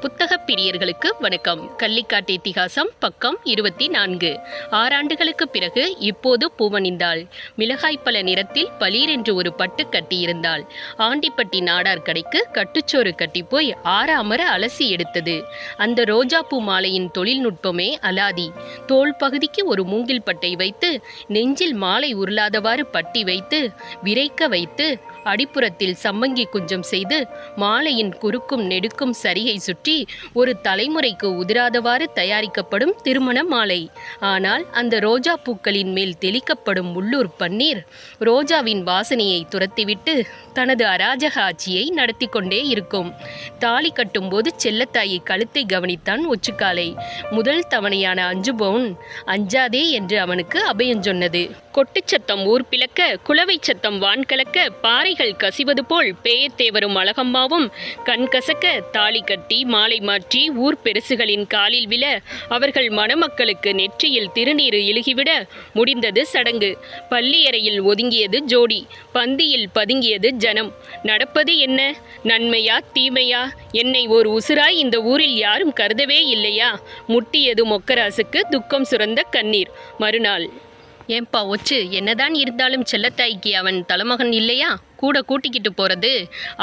புத்தக பிரியர்களுக்கு வணக்கம். கள்ளிக்காட்டு இத்திகாசம் பக்கம் இருபத்தி நான்கு ஆறாண்டுகளுக்கு பிறகு இப்போது பூவணிந்தாள். மிளகாய்ப்பழ நிறத்தில் பளீர் என்று ஒரு பட்டு கட்டியிருந்தாள். ஆண்டிப்பட்டி நாடார் கடைக்கு கட்டுச்சோறு கட்டி போய் ஆற அமர அலசி எடுத்தது. அந்த ரோஜாப்பூ மாலையின் தொழில்நுட்பமே அலாதி. தோல் பகுதிக்கு ஒரு மூங்கில் பட்டை வைத்து நெஞ்சில் மாலை உருளாதவாறு பட்டி வைத்து விரைக்க வைத்து அடிப்புறத்தில் சம்மங்கி குஞ்சம் செய்து மாலையின் குறுக்கும் நெடுக்கும் சரியை சுற்றி ஒரு தலைமுறைக்கு உதிராதவாறு தயாரிக்கப்படும் திருமண மாலை. ஆனால் அந்த ரோஜா பூக்களின் மேல் தெளிக்கப்படும் உள்ளூர் பன்னீர் ரோஜாவின் வாசனையை துரத்திவிட்டு தனது அராஜக ஆட்சியை நடத்தி கொண்டே இருக்கும். தாலி கட்டும்போது செல்லத்தாயி கழுத்தை கவனித்தான் ஒச்சுக்காலை. முதல் தவணையான அஞ்சு பவுன் அஞ்சாதே என்று அவனுக்கு அபயம் சொன்னது. கொட்டுச்சத்தம் ஊர் பிளக்க குளவை சத்தம் வான் கலக்க பாறைகள் கசிவது போல் பேயத்தேவரும் அழகம்மாவும் கண் கசக்க தாலி கட்டி மாலை மாற்றி ஊர் பெருசுகளின் காலில் விழ அவர்கள் மணமக்களுக்கு நெற்றியில் திருநீர் இழுகிவிட முடிந்தது சடங்கு. பள்ளியறையில் ஒதுங்கியது ஜோடி பந்தியில் பதுங்கியது ஜனம். நடப்பது என்ன? நன்மையா தீமையா? என்னை ஒரு உசுராய் இந்த ஊரில் யாரும் கருதவே இல்லையா? முட்டியது மொக்கராசுக்கு துக்கம் சுரந்த கண்ணீர். மறுநாள். ஏன்பா ஒச்சு? என்னதான் இருந்தாலும் செல்லத்தாய்க்கு அவன் தலைமகன் இல்லையா? கூட கூட்டிக்கிட்டு போறது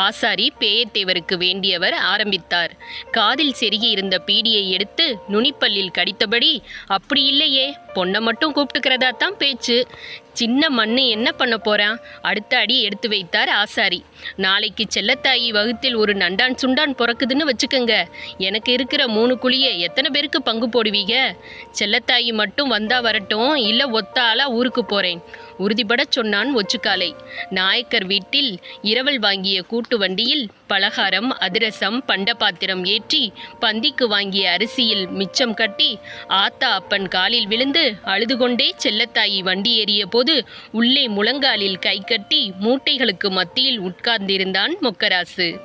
ஆசாரி பேயத்தேவருக்கு வேண்டியவர் ஆரம்பித்தார். காதில் செருகி இருந்த பீடியை எடுத்து நுனிப்பல்லில் கடித்தபடி அப்படி இல்லையே பொண்ணை மட்டும் கூப்பிட்டுக்கிறதா தான் பேச்சு. சின்ன மண்ணு என்ன பண்ண போறான் அடுத்த அடி எடுத்து வைத்தார் ஆசாரி. நாளைக்கு செல்லத்தாயி வகுத்தில் ஒரு நண்டான் சுண்டான் பிறக்குதுன்னு வச்சுக்கோங்க. எனக்கு இருக்கிற மூணு குழியை எத்தனை பேருக்கு பங்கு போடுவீங்க? செல்லத்தாயி மட்டும் வந்தா வரட்டும் இல்லை ஒத்த ஊருக்கு போறேன். உறுதிபடச் சொன்னான் ஒச்சுக்காலை. நாயக்கர் வீட்டில் இரவல் வாங்கிய கூட்டு வண்டியில் பலகாரம் அதிரசம் பண்டபாத்திரம் ஏற்றி பந்திக்கு வாங்கிய அரிசியில் மிச்சம் கட்டி ஆத்தா அப்பன் காலில் விழுந்து அழுது கொண்டே செல்லத்தாயி வண்டி ஏறிய போது உள்ளே முழங்காலில் கை கட்டி மூட்டைகளுக்கு மத்தியில் உட்கார்ந்திருந்தான் மொக்கராசு.